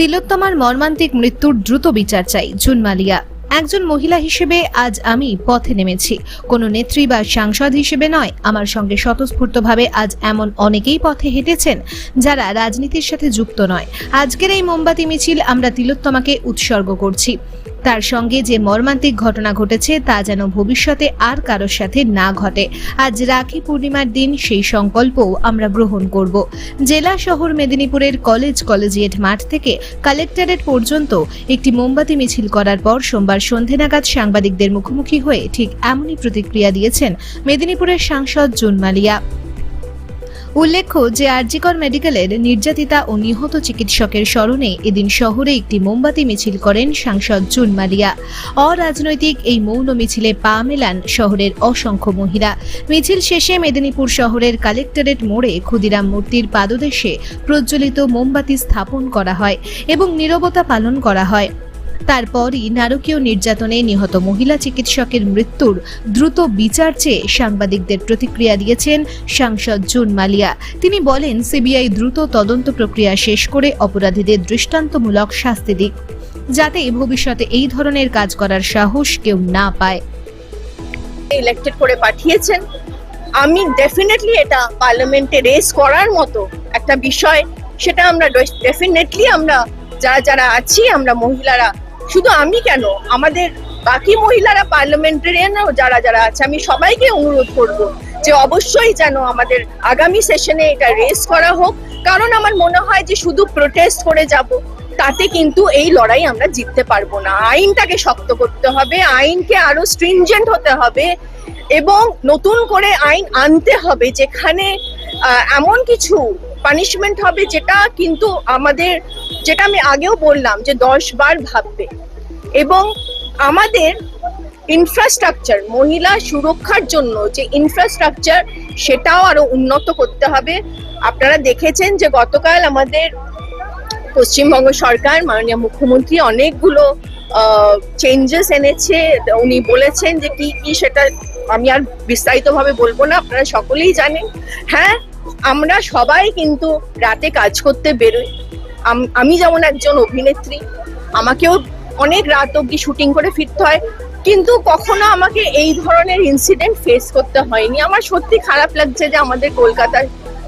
তিলোত্তমার মর্মান্তিক মৃত্যুর দ্রুত বিচার চাই জুন মালিয়া একজন মহিলা হিসেবে আজ আমি পথে নেমেছি। কোনো নেত্রী বা সাংসদ হিসেবে নয়, আমার সঙ্গে স্বতঃস্ফূর্তভাবে আজ এমন অনেকেই পথে হেঁটেছেন যারা রাজনীতির সাথে যুক্ত নয়। আজকের এই মোমবাতি মিছিল আমরা তিলোত্তমাকে উৎসর্গ করছি। তার সঙ্গে যে মর্মান্তিক ঘটনা ঘটেছে তা যেন ভবিষ্যতে আর কারোর সাথে না ঘটে। আজ রাখি পূর্ণিমার দিন সেই সংকল্পও আমরা গ্রহণ করব। জেলা শহর মেদিনীপুরের কলেজ কলেজিয়েট মাঠ থেকে কালেক্টরেট পর্যন্ত একটি মোমবাতি মিছিল করার পর সোমবার সন্ধে নাগাদ সাংবাদিকদের মুখোমুখি হয়ে ঠিক এমনই প্রতিক্রিয়া দিয়েছেন মেদিনীপুরের সাংসদ জুন মালিয়া উল্লেখ্য যে আরজিকর মেডিকেলের নির্যাতিতা ও নিহত চিকিৎসকের স্মরণে এদিন শহরে একটি মোমবাতি মিছিল করেন সাংসদ জুন মালিয়া অরাজনৈতিক এই মৌন মিছিলে পা মেলান শহরের অসংখ্য মহিলা। মিছিল শেষে মেদিনীপুর শহরের কালেক্টরেট মোড়ে ক্ষুদিরাম মূর্তির পাদদেশে প্রজ্বলিত মোমবাতি স্থাপন করা হয় এবং নীরবতা পালন করা হয়। তারপরই নারকীয় নির্যাতনে নিহত মহিলা চিকিৎসকের মৃত্যুর দ্রুত বিচার চেয়ে সাংবাদিকদের প্রতিক্রিয়া দিয়েছেন সাংসদ জুন মালিয়া। তিনি বলেন, সিবিআই দ্রুত তদন্ত প্রক্রিয়া শেষ করে অপরাধীদের দৃষ্টান্তমূলক শাস্তি দিক, যাতে ভবিষ্যতে এই ধরনের কাজ করার সাহস কেউ না পায়। ইলেক্টেড করে পাঠিয়েছেন। আমি ডেফিনেটলি এটা পার্লামেন্টে রেস করার মতো একটা বিষয়, সেটা আমরা ডেফিনেটলি আমরা, যারা যারা আছি, আমরা মহিলারা শুধু আমি কেন? আমাদের বাকি মহিলারা পার্লামেন্টারিয়ানও যারা যারা আছে, আমি সবাইকে অনুরোধ করব যে অবশ্যই যেন আমাদের আগামী সেশনে এটা রেস করা হোক। কারণ আমার মনে হয় যে শুধু প্রোটেস্ট করে যাব, তাতে কিন্তু এই লড়াই আমরা জিততে পারব না। আইনটাকে শক্ত করতে হবে, আইনকে আরও স্ট্রিনজেন্ট হতে হবে, এবং নতুন করে আইন আনতে হবে, যেখানে এমন কিছু পানিশমেন্ট হবে যেটা কিন্তু আমাদের যেটা আমি আগেও বললাম যে দশ বার ভাববে। এবং আমাদের ইনফ্রাস্ট্রাকচার মহিলা সুরক্ষার জন্য যে ইনফ্রাস্ট্রাকচার সেটাও আরও উন্নত করতে হবে। আপনারা দেখেছেন যে গতকাল আমাদের পশ্চিমবঙ্গ সরকার, মাননীয় মুখ্যমন্ত্রী অনেকগুলো চেঞ্জেস এনেছে। উনি বলেছেন যে কি কি সেটা আমি আর বিস্তারিতভাবে বলব না, আপনারা সকলেই জানেন। হ্যাঁ আমরা সবাই কিন্তু রাতে কাজ করতে বেরোই। আম- যেমন একজন অভিনেত্রী, আমাকেও অনেক রাত অব্দি শুটিং করে ফিরতে হয়, কিন্তু কখনো আমাকে এই ধরনের ইনসিডেন্ট ফেস করতে হয়নি। আমার সত্যি খারাপ লাগছে যে আমাদের কলকাতার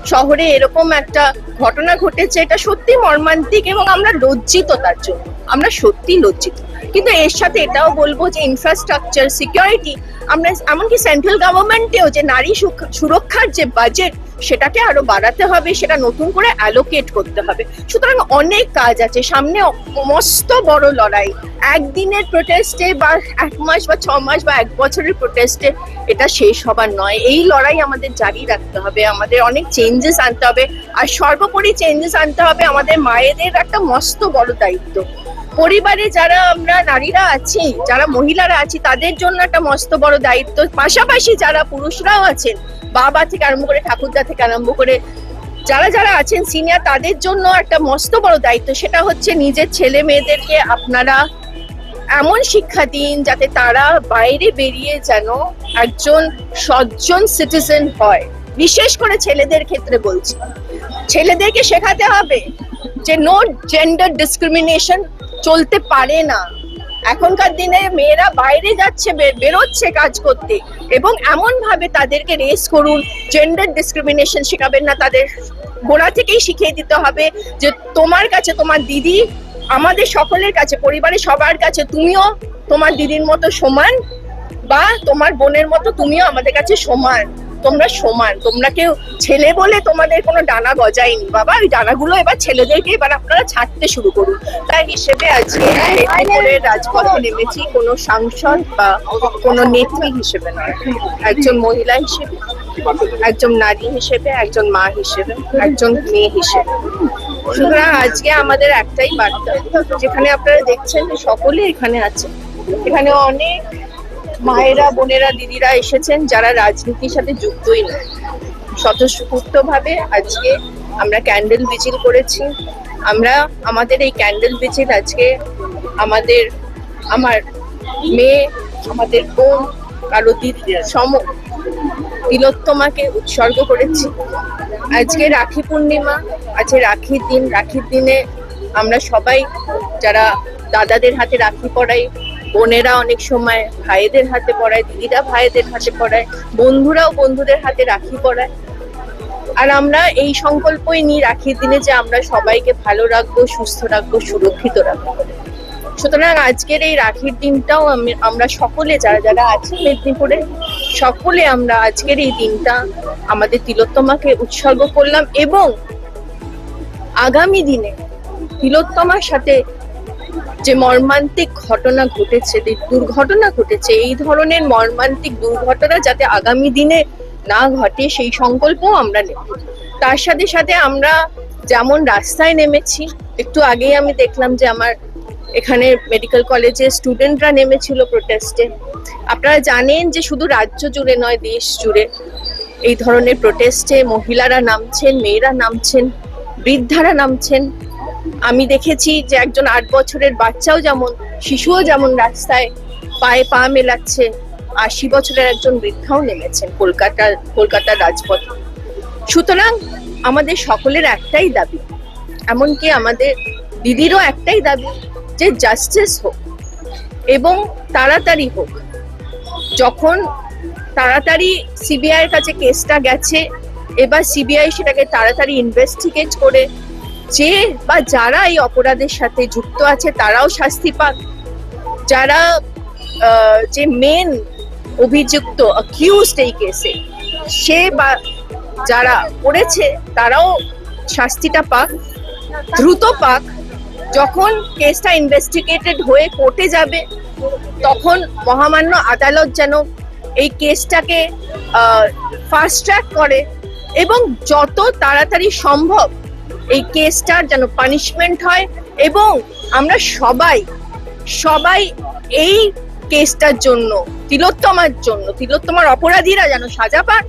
শহরে এরকম একটা ঘটনা ঘটেছে, এটা সত্যি মর্মান্তিক এবং আমরা লজ্জিত তার জন্য। আমরা সত্যি লজ্জিত। কিন্তু এর সাথে এটাও বলব যে ইনফ্রাস্ট্রাকচার সিকিউরিটি আমরা এমনকি সেন্ট্রাল গভর্নমেন্টেও যে নারী সুরক্ষার যে বাজেট সেটাকে আরও বাড়াতে হবে, সেটা নতুন করে অ্যালোকেট করতে হবে। সুতরাং অনেক কাজ আছে। সামনে মস্ত বড় লড়াই। একদিনের প্রোটেস্টে বা এক মাস বা ছ মাস বা এক বছরের প্রোটেস্টে এটা শেষ হবার নয়। এই লড়াই আমাদের জারি রাখতে হবে, আমাদের অনেক চেঞ্জেস আনতে হবে। আর সর্বোপরি চেঞ্জেস আনতে হবে আমাদের মায়েদের একটা মস্ত বড় দায়িত্ব। পরিবারে যারা আমরা নারীরা আছি, যারা মহিলারা আছি, তাদের জন্য একটা মস্ত বড় দায়িত্ব। পাশাপাশি যারা পুরুষরাও আছেন, বাবা থেকে আরম্ভ করে ঠাকুরদা থেকে আরম্ভ করে যারা যারা আছেন সিনিয়র তাদের জন্য একটা মস্ত বড় দায়িত্ব। সেটা হচ্ছে নিজের ছেলে মেয়েদেরকে আপনারা এমন শিক্ষা দিন যাতে তারা বাইরে বেরিয়ে যেন একজন সজ্জন সিটিজেন হয়। বিশেষ করে ছেলেদের ক্ষেত্রে বলছি। ছেলেদেরকে শেখাতে হবে যে নো জেন্ডার ডিসক্রিমিনেশন চলতে পারে না। এখনকার দিনে মেয়েরা বাইরে যাচ্ছে বেরোচ্ছে কাজ করতে এবং এমন ভাবে তাদেরকে রেস করুন জেন্ডার ডিসক্রিমিনেশন শেখাবেন না তাদের। গোড়া থেকেই শিখিয়ে দিতে হবে যে তোমার কাছে তোমার দিদি আমাদের সকলের কাছে, পরিবারের সবার কাছে, তুমিও তোমার দিদির মতো সমান বা তোমার বোনের মতো তুমিও আমাদের কাছে সমান। তোমরা সমান। তোমরা কেউ ছেলে বলে তোমাদের কোনো ডানা গজায়নি। বাবা, ওই ডানাগুলো এবার ছেলেদেরকে এবার আপনারা ছাড়তে শুরু করুন। তাই হিসেবে আজকে মেদিনীপুরের রাজপথে নেমেছি, কোনো সাংসদ বা কোনো নেত্রী হিসেবে নয়। একজন মহিলা হিসেবে, একজন নারী হিসেবে, একজন মা হিসেবে, একজন মেয়ে হিসেবে। সুতরাং আজকে আমাদের একটাই বার্তা, যেখানে আপনারা দেখছেন যে সকলে এখানে আছে। এখানে অনেক মায়েরা, বোনেরা, দিদিরা এসেছেন যারা রাজনীতির সাথে যুক্তই নয় স্বতঃস্ফূর্ত ভাবে আজকে আমরা ক্যান্ডেল মিছিল করেছি। আমরা আমাদের এই ক্যান্ডেল মিছিল আজকে আমাদের, আমার মেয়ে, আমাদের বোন, কারও দিদি সম তিলোত্তমাকে উৎসর্গ করেছি। আজকে রাখি পূর্ণিমা, আজকে রাখির দিন। রাখির দিনে আমরা সবাই যারা দাদাদের হাতে রাখি পড়াই বোনেরা অনেক সময় ভাইদের হাতে পড়ায়, দিদিরা ভাইদের হাতে পড়ায়, বন্ধুরাও বন্ধুদের হাতে রাখি পড়ায়। আর আমরা এই সংকল্পই নিই রাখির দিনে যে আমরা সবাইকে ভালো রাখব, সুস্থ রাখব, সুরক্ষিত রাখব। সুতরাং আজকের এই রাখির দিনটাও আমি, আমরা সকলে যারা যারা আছি মেদিনীপুরে, সকলে আমরা আজকের এই দিনটা আমাদের তিলোত্তমাকে উৎসর্গ করলাম এবং আগামী দিনে তিলোত্তমার সাথে যে মর্মান্তিক ঘটনা ঘটেছে দুর্ঘটনা ঘটেছে, এই ধরনের মর্মান্তিক দুর্ঘটনা যাতে আগামী দিনে না ঘটে, সেই সংকল্পও আমরা নেব। তার সাথে সাথে আমরা যেমন রাস্তায় নেমেছি, একটু আগেই আমি দেখলাম যে আমার এখানে মেডিকেল কলেজে স্টুডেন্টরা নেমেছিল প্রোটেস্টে আপনারা জানেন যে শুধু রাজ্য জুড়ে নয়, দেশ জুড়ে এই ধরনের প্রোটেস্টে মহিলারা নামছেন, মেয়েরা নামছেন, বৃদ্ধারা নামছেন। আমি দেখেছি যে একজন আট বছরের বাচ্চাও যেমন, শিশুও যেমন রাস্তায় পায়ে পা মেলাচ্ছে, আশি বছরের একজন বৃদ্ধাও নেমেছেন কলকাতার কলকাতার রাজপথে। সুতরাং আমাদের সকলের একটাই দাবি, এমনকি আমাদের দিদিরও একটাই দাবি যে জাস্টিস হোক এবং তাড়াতাড়ি হোক। যখন তাড়াতাড়ি সিবিআই এর কাছে কেসটা গেছে, এবার সিবিআই সেটাকে তাড়াতাড়ি ইনভেস্টিগেট করে যে বা যারা এই অপরাধের সাথে যুক্ত আছে, তারাও শাস্তি পাক। যারা যে মেন অভিযুক্ত অ্যাকিউজড এই কেসে সে বা যারা করেছে, তারাও শাস্তিটা পাক, দ্রুত পাক। যখন কেসটা ইনভেস্টিগেটেড হয়ে কোর্টে যাবে, তখন মহামান্য আদালত যেন এই কেসটাকে ফাস্ট ট্র্যাক করে এবং যত তাড়াতাড়ি সম্ভব এই কেসটার যেন পানিশমেন্ট হয় এবং আমরা সবাই সবাই এই কেসটার জন্য, তিলোত্তমার জন্য, তিলোত্তমার অপরাধীরা যেন সাজা পান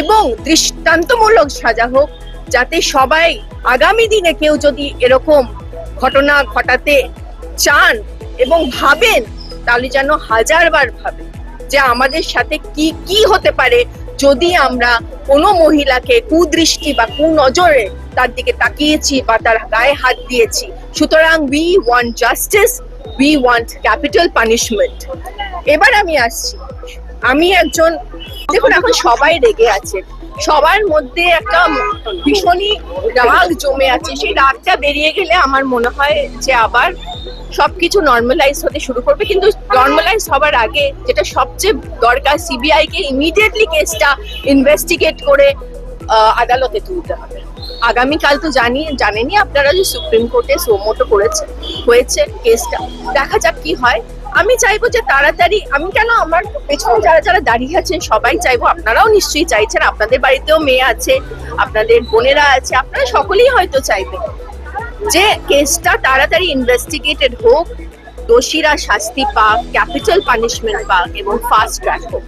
এবং দৃষ্টান্তমূলক সাজা হোক, যাতে সবাই আগামী দিনে কেউ যদি এরকম ঘটনা ঘটাতে চান এবং ভাবেন, তাহলে যেন হাজারবার ভাবেন যে আমাদের সাথে কি কি হতে পারে যদি আমরা কোনো মহিলাকে কুদৃষ্টি বা কুনজরে তার দিকে তাকিয়েছি বা তার গায়ে হাত দিয়েছি, সুতরাং we want justice we want capital punishment এবার আমি আসছি। আমি একজন দেখুন, এখন সবাই রেগে আছে। সবার মধ্যে একটা ভীষণই রাগ জমে আছে। সেই রাগটা বেরিয়ে গেলে আমার মনে হয় যে আবার সবকিছু নর্মালাইজ হতে শুরু করবে। কিন্তু নর্মালাইজ হবার আগে যেটা সবচেয়ে দরকার সিবিআই কে ইমিডিয়েটলি কেসটা ইনভেস্টিগেট করে আদালতে তুলতে হবে। আগামীকাল তো জানি, জানেনই আপনারা যে সুপ্রিম কোর্টে সোমোটো করেছে, হয়েছে কেসটা দেখা যাক কি হয়। আমি চাইব যে তাড়াতাড়ি, আমি কেন আমার পেছনে যারা যারা দাঁড়িয়ে আছেন, সবাই চাইব, আপনারাও নিশ্চয়ই চাইছেন, আপনাদের বাড়িতেও মেয়ে আছে, আপনাদের বোনেরা আছে, আপনারা সকলেই হয়তো চাইবেন। যে কেসটা তাড়াতাড়ি ইনভেস্টিগেটেড হোক, দোষীরা শাস্তি পাক ক্যাপিটাল পানিশমেন্ট পাক এবং ফাস্ট ট্র্যাক হোক।